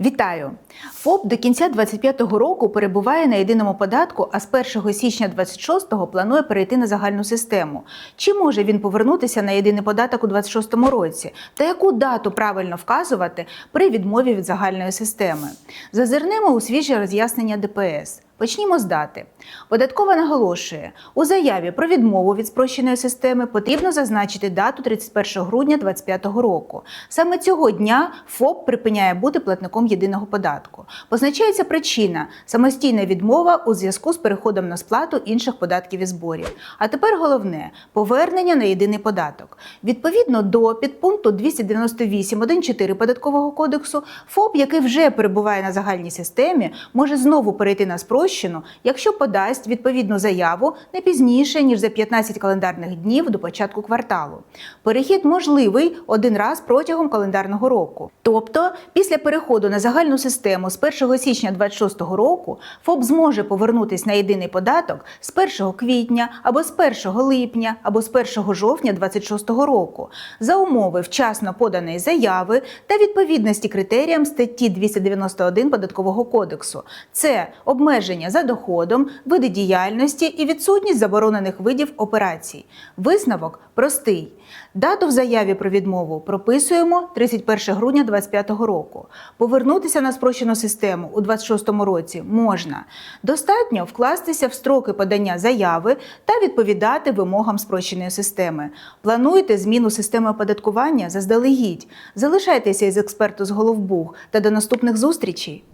Вітаю! ФОП до кінця 2025 року перебуває на єдиному податку, а з 1 січня 26-го планує перейти на загальну систему. Чи може він повернутися на єдиний податок у 26-му році? Та яку дату правильно вказувати при відмові від загальної системи? Зазирнемо у свіжі роз'яснення ДПС. Почнімо з дати. Податкова наголошує, у заяві про відмову від спрощеної системи потрібно зазначити дату 31 грудня 2025 року. Саме цього дня ФОП припиняє бути платником єдиного податку. Позначається причина самостійна відмова у зв'язку з переходом на сплату інших податків і зборів. А тепер головне повернення на єдиний податок. Відповідно до підпункту 298.1.4 податкового кодексу, ФОП, який вже перебуває на загальній системі, може знову перейти на спрощену, якщо подасть відповідну заяву не пізніше ніж за 15 календарних днів до початку кварталу. Перехід можливий один раз протягом календарного року. Тобто, після переходу на загальну систему з 1 січня 2026 року ФОП зможе повернутися на єдиний податок з 1 квітня або з 1 липня або з 1 жовтня 2026 року за умови вчасно поданої заяви та відповідності критеріям статті 291 податкового кодексу. Це обмеження за доходом, види діяльності і відсутність заборонених видів операцій. Висновок простий. Дату в заяві про відмову прописуємо 31 грудня 2025 року. Повернутися на спрощену систему у 2026 році можна. Достатньо вкластися в строки подання заяви та відповідати вимогам спрощеної системи. Плануйте зміну системи оподаткування заздалегідь. Залишайтеся із експерту з Головбух та до наступних зустрічей.